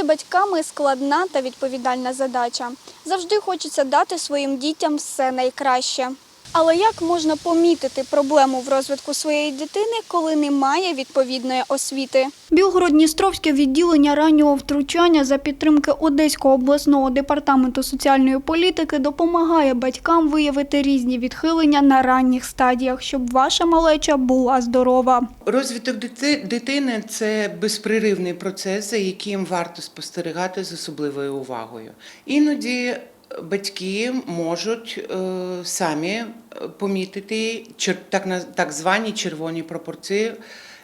Бути батьками складна та відповідальна задача. Завжди хочеться дати своїм дітям все найкраще. Але як можна помітити проблему в розвитку своєї дитини, коли немає відповідної освіти? Білгород-Дністровське відділення раннього втручання за підтримки Одеського обласного департаменту соціальної політики допомагає батькам виявити різні відхилення на ранніх стадіях, щоб ваша малеча була здорова. Розвиток дитини це безпреривний процес, за яким варто спостерігати з особливою увагою. Іноді батьки можуть е, самі е, помітити так, так звані червоні пропорції.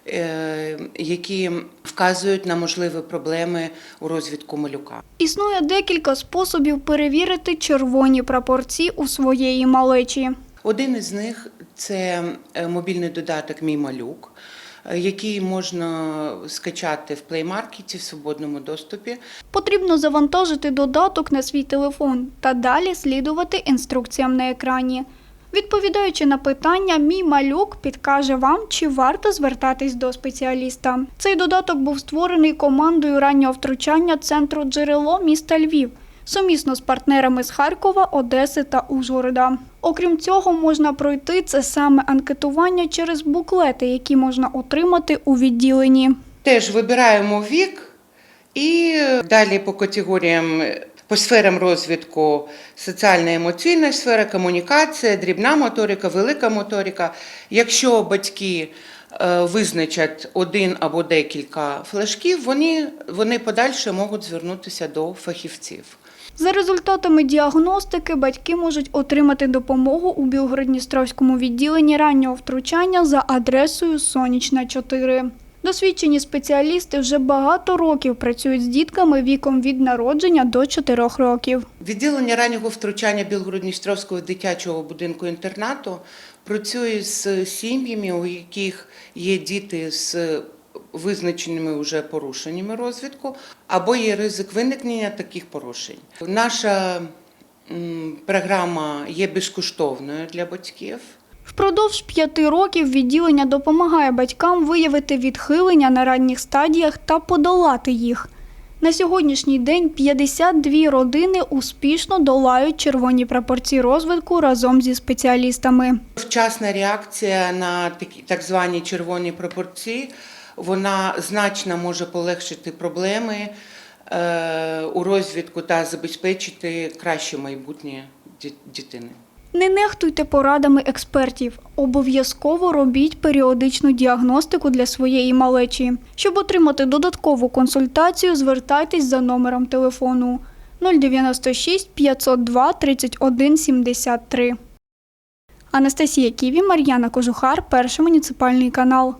е, Які вказують на можливі проблеми у розвитку малюка. Існує декілька способів перевірити червоні прапорці у своєї малечі. Один із них це мобільний додаток Мій малюк, який можна скачати в плеймаркеті в свободному доступі. Потрібно завантажити додаток на свій телефон та далі слідувати інструкціям на екрані. Відповідаючи на питання, мій малюк підкаже вам, чи варто звертатись до спеціаліста. Цей додаток був створений командою раннього втручання центру джерело міста Львів. Сумісно з партнерами з Харкова, Одеси та Ужгорода. Окрім цього, можна пройти це саме анкетування через буклети, які можна отримати у відділенні. Теж вибираємо вік і далі по категоріям. По сферам розвитку соціальна емоційна сфера, комунікація, дрібна моторика, велика моторика. Якщо батьки е, визначать один або декілька флажків, вони, вони подальше можуть звернутися до фахівців. За результатами діагностики батьки можуть отримати допомогу у Білгород-Дністровському відділенні раннього втручання за адресою Сонячна 4. Досвідчені спеціалісти вже багато років працюють з дітками віком від народження до 4 років. Відділення раннього втручання Білгород-Дністровського дитячого будинку інтернату працює з сім'ями, у яких є діти з визначеними вже порушеннями розвитку, або є ризик виникнення таких порушень. Наша програма є безкоштовною для батьків. Впродовж п'яти років відділення допомагає батькам виявити відхилення на ранніх стадіях та подолати їх. На сьогоднішній день 52 родини успішно долають червоні прапорці розвитку разом зі спеціалістами. Вчасна реакція на такі так звані червоні пропорції, вона значно може полегшити проблеми е, у розвитку та забезпечити краще майбутнє ді- дитини. Не нехтуйте порадами експертів. Обов'язково робіть періодичну діагностику для своєї малечі. Щоб отримати додаткову консультацію, звертайтесь за номером телефону 096 502 31 73. Анастасія Ківі, Мар'яна Кожухар, перший муніципальний канал.